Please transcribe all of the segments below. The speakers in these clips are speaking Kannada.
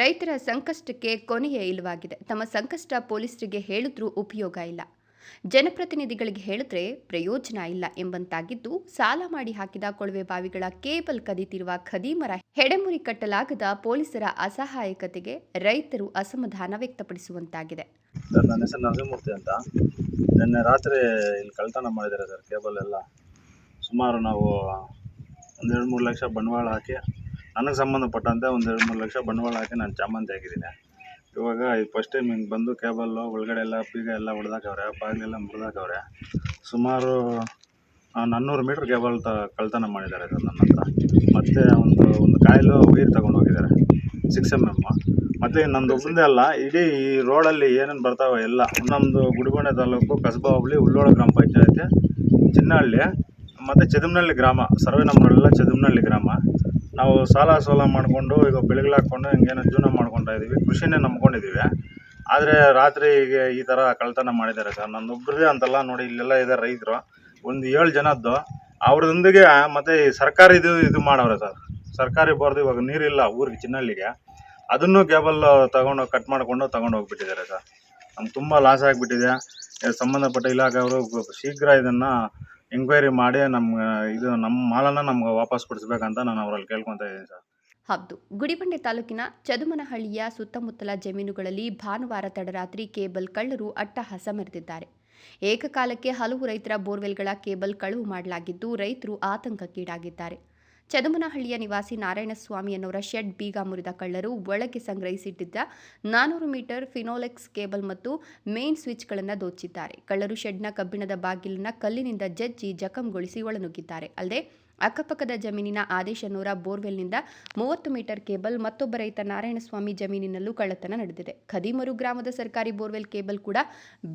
ರೈತರ ಸಂಕಷ್ಟಕ್ಕೆ ಕೊನೆಯೇ ಇಲ್ಲವಾಗಿದೆ ತಮ್ಮ ಸಂಕಷ್ಟ ಪೊಲೀಸರಿಗೆ ಹೇಳಿದ್ರೂ ಉಪಯೋಗ ಇಲ್ಲ. ಜನಪ್ರತಿನಿಧಿಗಳಿಗೆ ಹೇಳಿದ್ರೆ ಪ್ರಯೋಜನ ಇಲ್ಲ ಎಂಬಂತಾಗಿದ್ದು, ಸಾಲ ಮಾಡಿ ಹಾಕಿದ ಕೊಳವೆ ಬಾವಿಗಳ ಕೇಬಲ್ ಕದಿತಿರುವ ಖದೀಮರ ಹೆಡೆಮುರಿ ಕಟ್ಟಲಾಗದ ಪೊಲೀಸರ ಅಸಹಾಯಕತೆಗೆ ರೈತರು ಅಸಮಾಧಾನ ವ್ಯಕ್ತಪಡಿಸುವಂತಾಗಿದೆ. ಸರ್, ನನ್ನ ಹೆಸರು ನರಸಿಂಹಮೂರ್ತಿ ಅಂತ. ನಿನ್ನೆ ರಾತ್ರಿ ಇಲ್ಲಿ ಕಳ್ತನ ಮಾಡಿದ್ದಾರೆ ಸರ್, ಕೇಬಲ್ ಎಲ್ಲ. ಸುಮಾರು ನಾವು ಒಂದೆರಡು ಮೂರು ಲಕ್ಷ ಬಂಡವಾಳ ಹಾಕಿ ನನಗೆ ಸಂಬಂಧಪಟ್ಟಂತೆ ಒಂದು ಎರಡು ಮೂರು ಲಕ್ಷ ಬಂಡವಾಳ ಹಾಕಿ ನಾನು ಚಾಮಂತಿ ಹಾಕಿದ್ದೀನಿ. ಇವಾಗ ಇದು ಫಸ್ಟ್ ಟೈಮ್ ಹಿಂಗೆ ಬಂದು ಕೇಬಲ್ಲು ಒಳಗಡೆ ಎಲ್ಲ ಬೀಗ ಎಲ್ಲ ಹೊಡೆದಾಕವ್ರೆ ಬಾಗಿಲೆಲ್ಲ ಮುರಿದಾಕವ್ರೆ ಸುಮಾರು ನಾನ್ನೂರು ಮೀಟ್ರ್ ಕೇಬಲ್ ತ ಕಳ್ತನ ಮಾಡಿದ್ದಾರೆ ಸರ್ ನನ್ನ ಹತ್ರ. ಮತ್ತು ಒಂದು ಒಂದು ಕಾಯಿಲು ವೈರ್ ತಗೊಂಡು ಹೋಗಿದ್ದಾರೆ ಸಿಕ್ಸ್ ಎಂ ಎಂ ಮತ್ತು ನಮ್ಮದು ಮುಂದೆ ಅಲ್ಲ ಇಡೀ ಈ ರೋಡಲ್ಲಿ ಏನೇನು ಬರ್ತಾವೆ ಎಲ್ಲ ನಮ್ಮದು ಗುಡಿಬಂಡೆ ತಾಲೂಕು ಕಸಬಾ ಹೋಬಳಿ ಉಳ್ಳೋಳ ಗ್ರಾಮ ಪಂಚಾಯತಿ ಚಿನ್ನಹಳ್ಳಿ ಮತ್ತು ಚದುಮ್ನಹಳ್ಳಿ ಗ್ರಾಮ ಸರ್ವೆ ನಂಬರೆಲ್ಲ ಚದುಮ್ನಹಳ್ಳಿ ಗ್ರಾಮ. ನಾವು ಸಾಲ ಸೋಲ ಮಾಡಿಕೊಂಡು ಈಗ ಬೆಳೆಗಳು ಹಾಕ್ಕೊಂಡು ಹಿಂಗೇನೋ ಜೀವನ ಮಾಡ್ಕೊತಾ ಇದ್ದೀವಿ ಕೃಷಿನೇ ನಂಬ್ಕೊಂಡಿದ್ದೀವಿ ಆದರೆ ರಾತ್ರಿ ಈಗ ಈ ಥರ ಕಳ್ತನ ಮಾಡಿದ್ದಾರೆ ಸರ್. ನನ್ನೊಬ್ಬರದೇ ಅಂತಲ್ಲ, ನೋಡಿ ಇಲ್ಲೆಲ್ಲ ಇದ್ದಾರೆ ರೈತರು. ಒಂದು ಏಳು ಜನದ್ದು. ಅವ್ರದೊಂದಿಗೆ ಮತ್ತು ಈ ಸರ್ಕಾರಿ ಇದು ಇದು ಮಾಡವ್ರೆ ಸರ್. ಸರ್ಕಾರಿ ಬೋರ್ದು ಇವಾಗ ನೀರಿಲ್ಲ ಊರಿಗೆ ಚಿನ್ನಹಳ್ಳಿಗೆ ಅದನ್ನು ಕೇಬಲ್ ತಗೊಂಡು ಕಟ್ ಮಾಡಿಕೊಂಡು ತಗೊಂಡು ಹೋಗ್ಬಿಟ್ಟಿದ್ದಾರೆ ಸರ್. ನಮ್ಗೆ ತುಂಬ ಲಾಸ್ ಆಗಿಬಿಟ್ಟಿದೆ. ಸಂಬಂಧಪಟ್ಟ ಇಲಾಖೆಯವರು ಶೀಘ್ರ ಇದನ್ನು ಎಂಕ್ವೈರಿ ಮಾಡಿ ನಮ್ಮ ಇದು ನಮ್ಮ ಮಾಲನ್ನು ನಮ್ಗೆ ವಾಪಸ್ ಕೊಡಿಸ್ಬೇಕಂತ ನಾನು ಅವರಲ್ಲಿ ಕೇಳ್ಕೊತಾ ಇದ್ದೀನಿ ಸರ್. ಹೌದು. ಗುಡಿಬಂಡೆ ತಾಲೂಕಿನ ಚದುಮನಹಳ್ಳಿಯ ಸುತ್ತಮುತ್ತಲ ಜಮೀನುಗಳಲ್ಲಿ ಭಾನುವಾರ ತಡರಾತ್ರಿ ಕೇಬಲ್ ಕಳ್ಳರು ಅಟ್ಟಹಾಸ ಮೆರೆದಿದ್ದಾರೆ. ಏಕಕಾಲಕ್ಕೆ ಹಲವು ರೈತರ ಬೋರ್ವೆಲ್ಗಳ ಕೇಬಲ್ ಕಳುವು ಮಾಡಲಾಗಿದ್ದು ರೈತರು ಆತಂಕಕ್ಕೀಡಾಗಿದ್ದಾರೆ. ಚದುಮನಹಳ್ಳಿಯ ನಿವಾಸಿ ನಾರಾಯಣಸ್ವಾಮಿ ಅನ್ನೋರ ಶೆಡ್ ಬೀಗ ಮುರಿದ ಕಳ್ಳರು ಒಳಗೆ ಸಂಗ್ರಹಿಸಿಟ್ಟಿದ್ದ ನಾನೂರು ಮೀಟರ್ ಫಿನೋಲೆಕ್ಸ್ ಕೇಬಲ್ ಮತ್ತು ಮೇನ್ ಸ್ವಿಚ್ಗಳನ್ನು ದೋಚಿದ್ದಾರೆ. ಕಳ್ಳರು ಶೆಡ್ನ ಕಬ್ಬಿಣದ ಬಾಗಿಲಿನ ಕಲ್ಲಿನಿಂದ ಜಜ್ಜಿ ಜಖಂಗೊಳಿಸಿ ಒಳನುಗ್ಗಿದ್ದಾರೆ. ಅಲ್ಲದೆ ಅಕ್ಕಪಕ್ಕದ ಜಮೀನಿನ ಆದೇಶ ನೂರ ಬೋರ್ವೆಲ್ನಿಂದ ಮೂವತ್ತು ಮೀಟರ್ ಕೇಬಲ್ ಮತ್ತೊಬ್ಬ ರೈತ ನಾರಾಯಣಸ್ವಾಮಿ ಜಮೀನಿನಲ್ಲೂ ಕಳ್ಳತನ ನಡೆದಿದೆ. ಖದೀಮರು ಗ್ರಾಮದ ಸರ್ಕಾರಿ ಬೋರ್ವೆಲ್ ಕೇಬಲ್ ಕೂಡ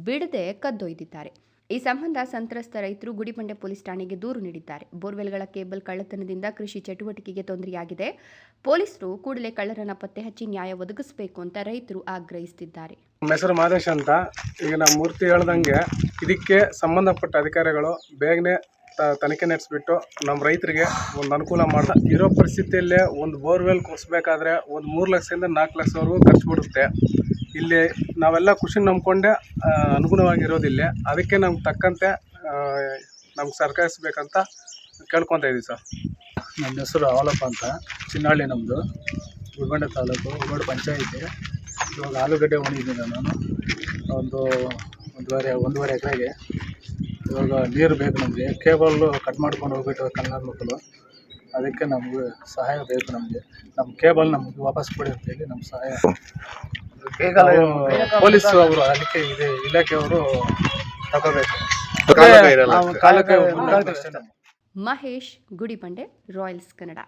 ಬಿಡದೆ ಕದ್ದೊಯ್ದಿದ್ದಾರೆ. ಈ ಸಂಬಂಧ ಸಂತ್ರಸ್ತ ರೈತರು ಗುಡಿಬಂಡೆ ಪೊಲೀಸ್ ಠಾಣೆಗೆ ದೂರು ನೀಡಿದ್ದಾರೆ. ಬೋರ್ವೆಲ್ಗಳ ಕೇಬಲ್ ಕಳ್ಳತನದಿಂದ ಕೃಷಿ ಚಟುವಟಿಕೆಗೆ ತೊಂದರೆಯಾಗಿದೆ. ಪೊಲೀಸರು ಕೂಡಲೇ ಕಳ್ಳರನ್ನ ಪತ್ತೆ ಹಚ್ಚಿ ನ್ಯಾಯ ಒದಗಿಸಬೇಕು ಅಂತ ರೈತರು ಆಗ್ರಹಿಸುತ್ತಿದ್ದಾರೆ ನಮ್ಮ ಹೆಸರು ಮಾದೇಶ್ ಅಂತ. ಈಗ ನಮ್ಮ ಮೂರ್ತಿ ಹೇಳ್ದಂಗೆ ಇದಕ್ಕೆ ಸಂಬಂಧಪಟ್ಟ ಅಧಿಕಾರಿಗಳು ಬೇಗನೆ ತನಿಖೆ ನಡೆಸಿಬಿಟ್ಟು ನಮ್ಮ ರೈತರಿಗೆ ಒಂದು ಅನುಕೂಲ ಮಾಡ್ತಾ ಇರೋ ಪರಿಸ್ಥಿತಿಯಲ್ಲೇ ಒಂದು ಬೋರ್ವೆಲ್ ಕೊಡಿಸ್ಬೇಕಾದ್ರೆ ಒಂದು ಮೂರು ಲಕ್ಷದಿಂದ ನಾಲ್ಕು ಲಕ್ಷವರೆಗೂ ಖರ್ಚು ಬಿಡುತ್ತೆ ಇಲ್ಲಿ ನಾವೆಲ್ಲ ಕೃಷಿ ನಂಬಿಕೊಂಡೆ ಅನುಗುಣವಾಗಿರೋದಿಲ್ಲ. ಅದಕ್ಕೆ ನಮ್ಗೆ ತಕ್ಕಂತೆ ನಮ್ಗೆ ಸರ್ಕರಿಸ್ಬೇಕಂತ ಕೇಳ್ಕೊತಾ ಇದ್ದೀವಿ ಸರ್. ನನ್ನ ಹೆಸರು ಅವಲಪ್ಪ ಅಂತ. ಚಿನ್ನಹಳ್ಳಿ ನಮ್ಮದು ಗುಲ್ಬಂಡೆ ತಾಲೂಕು ಉಗೋಡು ಪಂಚಾಯಿತಿ. ಇವಾಗ ಆಲೂಗಡ್ಡೆ ಒಣಗಿದ್ದೀನಿ ನಾನು. ಒಂದು ಒಂದೂವರೆ ಒಂದೂವರೆ ಎಕರೆಗೆ. ಇವಾಗ ನೀರು ಬೇಕು ನಮಗೆ. ಕೇಬಲ್ಲು ಕಟ್ ಮಾಡ್ಕೊಂಡು ಹೋಗ್ಬಿಟ್ಟು ಕನ್ನಡ ಮಕ್ಕಳು. ಅದಕ್ಕೆ ನಮಗೆ ಸಹಾಯ ಬೇಕು ನಮಗೆ. ನಮ್ಮ ಕೇಬಲ್ ನಮಗೆ ವಾಪಸ್ ಕೊಡಿ ಅಂತ ಹೇಳಿ ನಮ್ಮ ಸಹಾಯ. ಪೊಲೀಸ್ ಅವರು ಅದಕ್ಕೆ ಇದೆ ಇಲಾಖೆಯವರು ತಗೋಬೇಕು. ಕಾಲಕ್ಕೆ. ಮಹೇಶ್ ಗುಡಿಪಂಡೆ ರಾಯಲ್ಸ್ ಕನ್ನಡ.